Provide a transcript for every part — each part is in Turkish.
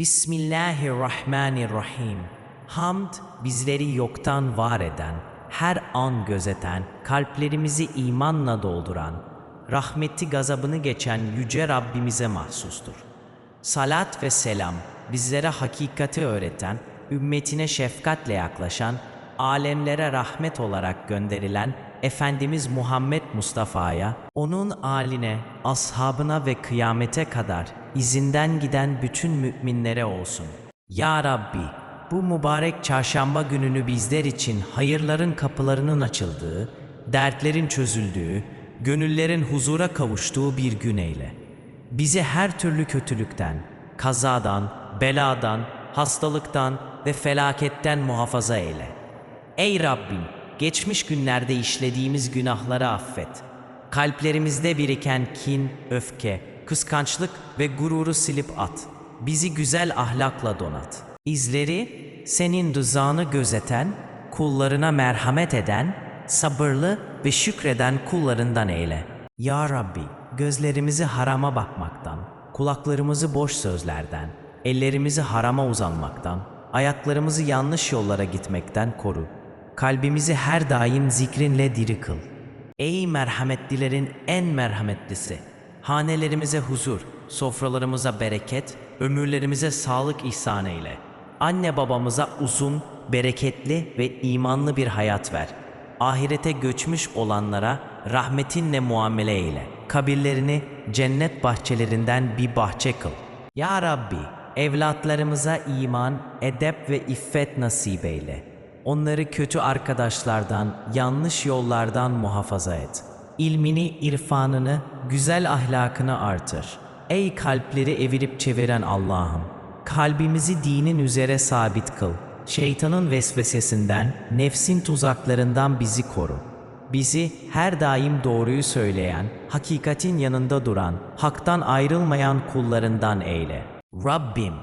Bismillahirrahmanirrahim. Hamd bizleri yoktan var eden, her an gözeten, kalplerimizi imanla dolduran, rahmeti gazabını geçen yüce Rabbimize mahsustur. Salat ve selam bizlere hakikati öğreten, ümmetine şefkatle yaklaşan, alemlere rahmet olarak gönderilen Efendimiz Muhammed Mustafa'ya, onun aline, ashabına ve kıyamete kadar izinden giden bütün müminlere olsun. Ya Rabbi, bu mübarek çarşamba gününü bizler için hayırların kapılarının açıldığı, dertlerin çözüldüğü, gönüllerin huzura kavuştuğu bir gün eyle. Bizi her türlü kötülükten, kazadan, beladan, hastalıktan ve felaketten muhafaza eyle. Ey Rabbim, geçmiş günlerde işlediğimiz günahları affet. Kalplerimizde biriken kin, öfke, kıskançlık ve gururu silip at. Bizi güzel ahlakla donat. İzleri senin rızanı gözeten, kullarına merhamet eden, sabırlı ve şükreden kullarından eyle. Ya Rabbi, gözlerimizi harama bakmaktan, kulaklarımızı boş sözlerden, ellerimizi harama uzanmaktan, ayaklarımızı yanlış yollara gitmekten koru. Kalbimizi her daim zikrinle diri kıl. Ey merhametlilerin en merhametlisi! Hanelerimize huzur, sofralarımıza bereket, ömürlerimize sağlık ihsan eyle. Anne babamıza uzun, bereketli ve imanlı bir hayat ver. Ahirete göçmüş olanlara rahmetinle muamele eyle. Kabirlerini cennet bahçelerinden bir bahçe kıl. Ya Rabbi, evlatlarımıza iman, edep ve iffet nasip eyle. Onları kötü arkadaşlardan, yanlış yollardan muhafaza et. İlmini, irfanını, güzel ahlakını artır. Ey kalpleri evirip çeviren Allah'ım! Kalbimizi dinin üzere sabit kıl. Şeytanın vesvesesinden, nefsin tuzaklarından bizi koru. Bizi her daim doğruyu söyleyen, hakikatin yanında duran, haktan ayrılmayan kullarından eyle. Rabbim,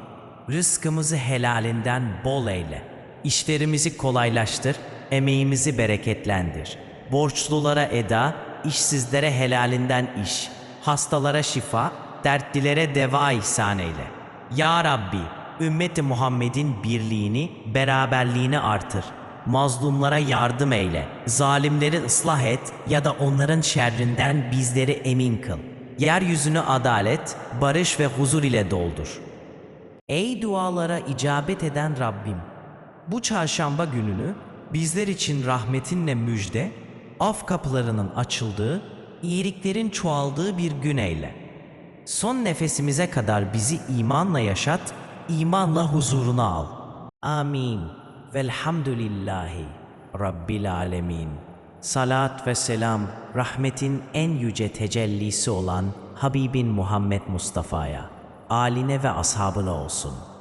rızkımızı helalinden bol eyle. İşlerimizi kolaylaştır, emeğimizi bereketlendir. Borçlulara eda, işsizlere helalinden iş, hastalara şifa, dertlilere deva ihsan eyle. Ya Rabbi, ümmeti Muhammed'in birliğini, beraberliğini artır. Mazlumlara yardım eyle, zalimleri ıslah et ya da onların şerrinden bizleri emin kıl. Yeryüzünü adalet, barış ve huzur ile doldur. Ey dualara icabet eden Rabbim! Bu çarşamba gününü bizler için rahmetinle müjde, af kapılarının açıldığı, iyiliklerin çoğaldığı bir gün eyle. Son nefesimize kadar bizi imanla yaşat, imanla huzuruna al. Amin. Velhamdülillahi Rabbil alemin. Salat ve selam rahmetin en yüce tecellisi olan Habibin Muhammed Mustafa'ya, aline ve ashabına olsun.''